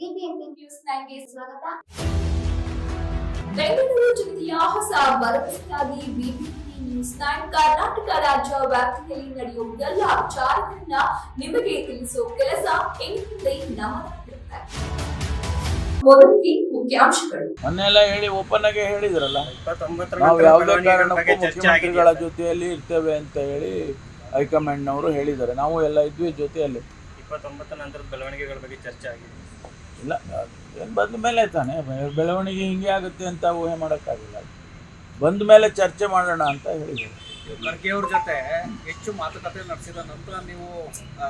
BBMP news ನೈನ್ಗೆ ಸ್ವಾಗತ. ಬೆಂಗಳೂರು ಜಿಲ್ಲೆಯ ಹೊಸ ಭರವಸೆಯಾಗಿ ಬಿಬಿಎಂಪಿ ನ್ಯೂಸ್ ನೈನ್ ಕರ್ನಾಟಕ ರಾಜ್ಯ ವ್ಯಾಪ್ತಿಯಲ್ಲಿ ನಡೆಯುವ ಎಲ್ಲ ವಿಚಾರಗಳನ್ನ ನಿಮಗೆ ತಿಳಿಸುವ ಕೆಲಸ ಎಂದಿನಂತೆ ನಮ್ಮ ಮೊದಲಿಗೆ ಮುಖ್ಯಾಂಶಗಳು. ಮೊನ್ನೆ ಎಲ್ಲ ಹೇಳಿ ಓಪನ್ ಆಗಿ ಹೇಳಿದ್ರಲ್ಲ? ನಾವು ನಂತರ ಯಾವುದೇ ಕಾರಣಕ್ಕೂ ಮುಖ್ಯಮಂತ್ರಿಗಳ ಜೊತೆಯಲ್ಲಿ ಇರ್ತೇವೆ ಅಂತ ಹೇಳಿ ಹೈಕಮಾಂಡ್ನವರು ಹೇಳಿದ್ದಾರೆ. ನಾವು ಎಲ್ಲ ಇದ್ವಿ ಜೊತೆಯಲ್ಲಿ. ಇಪ್ಪತ್ತೊಂಬತ್ತರ ನಂತರದ ಬೆಳವಣಿಗೆಗಳ ಬಗ್ಗೆ ಚರ್ಚೆ ಆಗಿದೆ. ಇಲ್ಲ ಏನು ಬಂದ ಮೇಲೆ ತಾನೆ ಬೆಳವಣಿಗೆ ಹಿಂಗೆ ಆಗುತ್ತೆ ಅಂತ ಊಹೆ ಮಾಡೋಕ್ಕಾಗಿಲ್ಲ. ಬಂದ ಮೇಲೆ ಚರ್ಚೆ ಮಾಡೋಣ ಅಂತ ಹೇಳಿದ್ದಾರೆ. ಖರ್ಗೆಯವ್ರ ಜೊತೆ ಹೆಚ್ಚು ಮಾತುಕತೆ ನಡೆಸಿದ ನಂತರ ನೀವು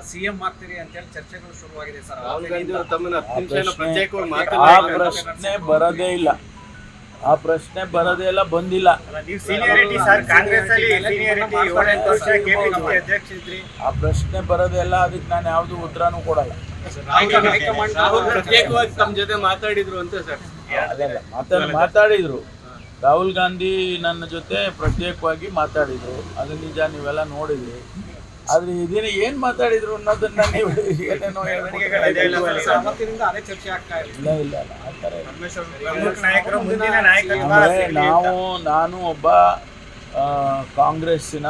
ಸಿಎಂ ಮಾಡ್ತೀರಿ ಅಂತೇಳಿ ಚರ್ಚೆಗಳು ಶುರುವಾಗಿದೆ ಸರ್. ರಾಹುಲ್ ಗಾಂಧಿ ಅವರು ತಮ್ಮನ್ನ ಆ ಪ್ರಶ್ನೆ- ಪ್ರತ್ಯೇಕವಾಗಿ ಆ ಪ್ರಶ್ನೆ ಬರೋದೇ ಇಲ್ಲ. ಆ ಪ್ರಶ್ನೆ ಬರೋದೇ ಇಲ್ಲ ಬಂದಿಲ್ಲ. ನೀವು ಸೀನಿಯರಿಟಿ ಸರ್ ಕಾಂಗ್ರೆಸ್ ಅಲ್ಲಿ ಸೀನಿಯರಿಟಿ ಏಳೆಂಟು ವರ್ಷ ಕೆಪಿಸಿಸಿ ಅಧ್ಯಕ್ಷ ಆ ಪ್ರಶ್ನೆ ಬರೋದೇ ಇಲ್ಲ ಅದಕ್ಕೆ ನಾನು ಯಾವುದು ಉತ್ತರನೂ ಕೊಡಲ್ಲ. ಪ್ರತ್ಯೇಕವಾಗಿ ತಮ್ಮ ಜೊತೆ ಮಾತಾಡಿದ್ರು ಅಂತ ಸರ್. ಅದೇ ಮಾತಾಡ ಮಾತಾಡಿದ್ರು. ರಾಹುಲ್ ಗಾಂಧಿ ನನ್ನ ಜೊತೆ ಪ್ರತ್ಯೇಕವಾಗಿ ಮಾತಾಡಿದ್ರು. ಅದು ನಿಜ ನೀವೆಲ್ಲ ನೋಡಿದ್ರಿ. ಆದ್ರೆ ಇದನ್ನ ಏನ್ ಮಾತಾಡಿದ್ರು ಅನ್ನೋದನ್ನ ನೀವು ಏನೇನೋ ಇಲ್ಲ. ಇಲ್ಲ ನಾವು ನಾನು ಒಬ್ಬ ಕಾಂಗ್ರೆಸ್ಸಿನ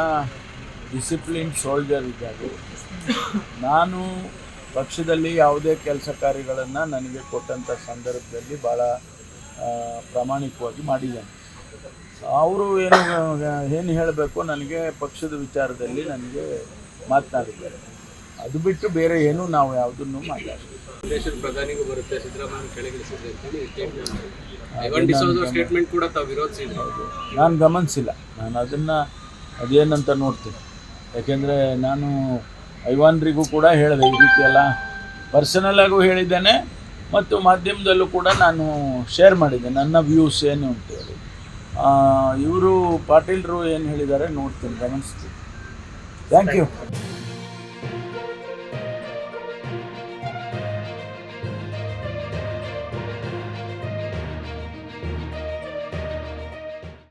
ಡಿಸಿಪ್ಲಿನ್ ಸೋಲ್ಜರ್ ಇದ್ದಾಗ ನಾನು ಪಕ್ಷದಲ್ಲಿ ಯಾವುದೇ ಕೆಲಸ ಕಾರ್ಯಗಳನ್ನು ನನಗೆ ಕೊಟ್ಟಂಥ ಸಂದರ್ಭದಲ್ಲಿ ಭಾಳ ಪ್ರಾಮಾಣಿಕವಾಗಿ ಮಾಡಿದ್ದೇನೆ. ಅವರು ಏನು ಏನು ಹೇಳಬೇಕು ನನಗೆ ಪಕ್ಷದ ವಿಚಾರದಲ್ಲಿ ನನಗೆ ಮಾತನಾಡಿದ್ದಾರೆ. ಅದು ಬಿಟ್ಟು ಬೇರೆ ಏನು ನಾವು ಯಾವುದನ್ನು ಮಾತಾಡಿಲ್ಲ ದೇಶದ ಪ್ರಧಾನಿಗೂ ಬರುತ್ತೆ ಸಿದ್ದರಾಮಯ್ಯ ಸ್ಟೇಟ್ಮೆಂಟ್ ಕೂಡ ತಾವು ನಾನು ಗಮನಿಸಿಲ್ಲ. ನಾನು ಅದನ್ನು ಅದೇನಂತ ನೋಡ್ತೀನಿ. ಯಾಕೆಂದರೆ ನಾನು ಐವಾನ್ರಿಗೂ ಕೂಡ ಹೇಳಿದೆ ಈ ರೀತಿ ಎಲ್ಲ ಪರ್ಸನಲ್ ಆಗೂ ಹೇಳಿದ್ದೇನೆ ಮತ್ತು ಮಾಧ್ಯಮದಲ್ಲೂ ಕೂಡ ನಾನು ಶೇರ್ ಮಾಡಿದ್ದೆ, ನನ್ನ ವ್ಯೂಸ್ ಏನು ಅಂತೇಳಿ ಇವರು ಪಾಟೀಲ್ರು ಏನು ಹೇಳಿದ್ದಾರೆ ನೋಡ್ತೀನಿ, ಗಮನಿಸ್ತೀನಿ. Thank you